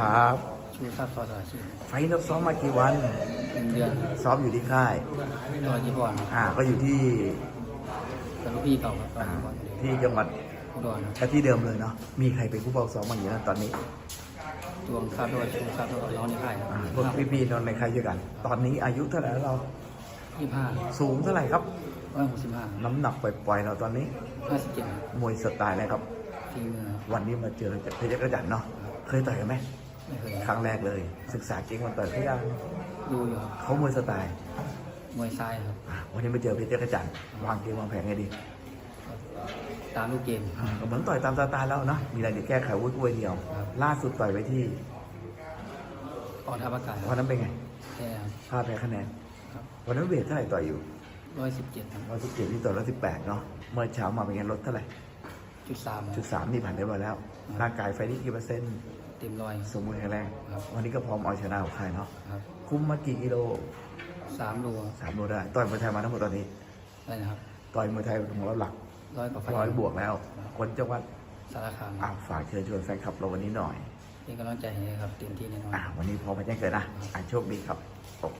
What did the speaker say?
ครับชูทรัพย์ซอยสาชีไฟท์นักซ้อมมากี่วันหนึ่งเดือนซ้อมอยู่ที่ค่ายตอนที่บอลอ่า ก็อยู่ที่เป็นลูกพี่เก่าครับตอนอ่าที่บอลที่จังหวัดอุดรครับก็ที่เดิมเลยเนาะมีใครเป็นผู้เฝ้าซ้อมบ้างอยู่นะตอนนี้ดวงทรัพย์ด้วยชูทรัพย์ด้วยน้องในค่ายครับอ่าพวกพี่ๆนอนในค่ายด้วยกัน ตอนนี้อายุเท่าไหร่แล้วเรายี่สิบห้าสูงเท่าไหร่ครับร้อยหกสิบห้าน้ำหนักปล่อยๆเราตอนนี้ห้าสิบเจ็ดมวยสไตล์นะครับฝีมือครับ วันนี้มาเจอเพชรกระจันเนาะเคยต่อยกันไหมไม่เคยครั้งแรกเลย ศึกษาเก่งมาต่อยเขายังดูอยู่ครับเขามวยสไตล์มวยซ้ายครับอ่าวันนี้มาเจอเพชรกระจันวางเกมวางแผนไงดี ตามลูกเกมอ่าก็เหมือนต่อยตามสไตล์แล้วเนาะมีอะไรจะแก้ไขวุ้ยกล้วยเดียวครับล่าสุดต่อยไปที่ออกทัพอากาศควัรับนนั้นเป็นไงแค่ครับพลาดแพ้คะแนนครับวันนั้นเวทเท่าไหร่ต่อยอยู่ร้อยสิบเจ็ดครับร้อยสิบเจ็ดที่ต่อยร้อยสิบแปดเนาะเมื่อเช้ามาเป็นไงลดเท่าไหร่ จุดสามจุดสามนี่ผ่านได้มาแล้ว ร่างกายไฟนี่กี่เปอร์เซ็นต์เต็มร้อยสมบูรณ์แข็งแรงครับวันนี้ก็พร้อมเอาชนะของใครเนาะครับคุ้มมากี่กิโลสามรัวสามโลได้ต่อยมวยไทยมาทั้งหมดตอนนี้อะไรนะครับต่อยมวยไทยของเราหลักร้อยกว่าไฟร้อยบวกแล้ว คนจังหวัดสารคามอ่าฝากเชิญชวนแฟนคลับเราวันนี้หน่อยเป็นกำลังใจให้ครับเต็มที่แน่นอนอ่าวันนี้พอมาแจ้งเกิดนะอ่าโชคดีครับ